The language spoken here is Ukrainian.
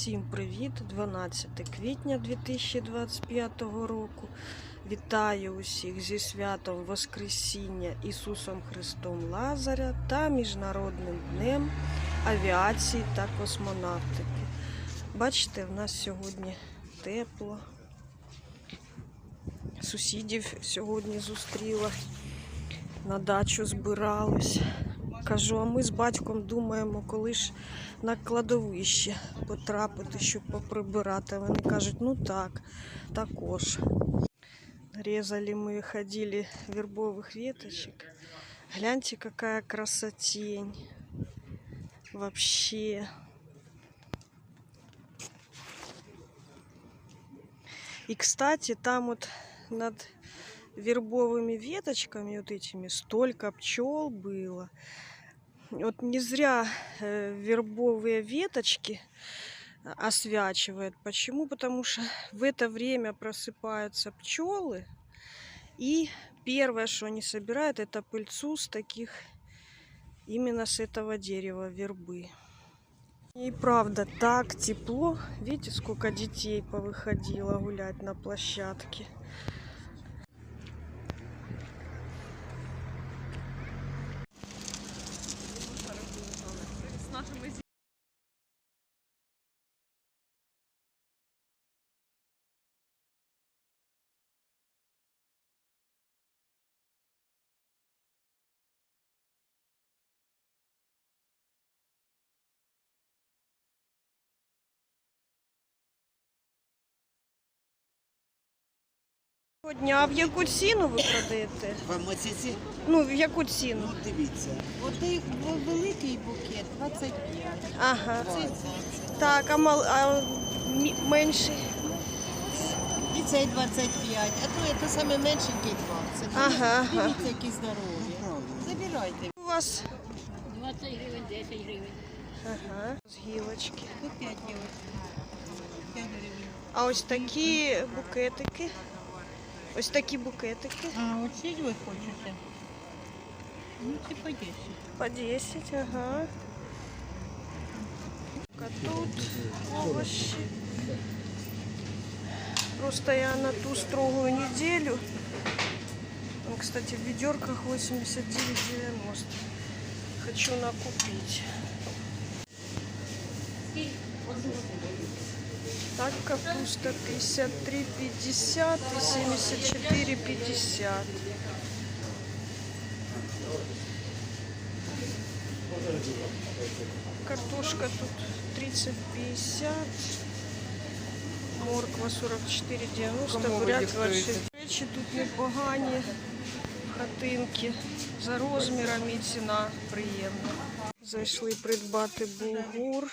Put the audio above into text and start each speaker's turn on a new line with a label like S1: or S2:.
S1: Всім привіт! 12 квітня 2025 року. Вітаю усіх зі святом Воскресіння Ісусом Христом Лазаря та Міжнародним днем авіації та космонавтики. Бачите, в нас сьогодні тепло. Сусідів сьогодні зустріла, на дачу збирались. Кажу, а ми з батьком думаємо, коли ж на кладовище потрапити, щоб поприбирати. Вони кажуть, ну так, також. Резали мы, ходили вербовых веточек. Гляньте, какая красотень. Вообще. И, кстати, там вот над вербовыми веточками вот этими столько пчел было. Вот не зря э, вербовые веточки освячивают. Почему? Потому что в это время просыпаются пчелы. И первое, что они собирают, это пыльцу с таких, именно с этого дерева вербы. И правда, так тепло. Видите, сколько детей повыходило гулять на площадке. Доброго дня, а в яку ціну ви продаєте?
S2: Вам оці
S1: Ну, в яку ціну?
S2: Ну, дивіться.
S3: Отий великий букет 25.
S1: Ага.
S3: 30.
S1: Так, а, мал, а мі- менший?
S3: І цей 25, а то це саме меншенький 20.
S1: Ага, ага.
S3: Дивіться, які здорові. Забирайте.
S1: У вас
S4: 20 гривень, 10 гривень.
S1: ага. з гілочки.
S3: Тут 5 дівчат. 5 гривень.
S1: А ось такі букетики. Ось такі букетики.
S3: А, оці ви хочете? Ну, це по 10.
S1: По 10, ага. А тут овощи. Просто я на ту строгую неделю. Ну, кстати, в ведерках 89,90. Хочу накупить. Так, капуста 53,50 и 74,50. Картошка тут 30,50. Морква 44,90. Буряк 26. Речі тут непогані хатинки. За розмірами ціна приємна. Зайшли придбати булгур.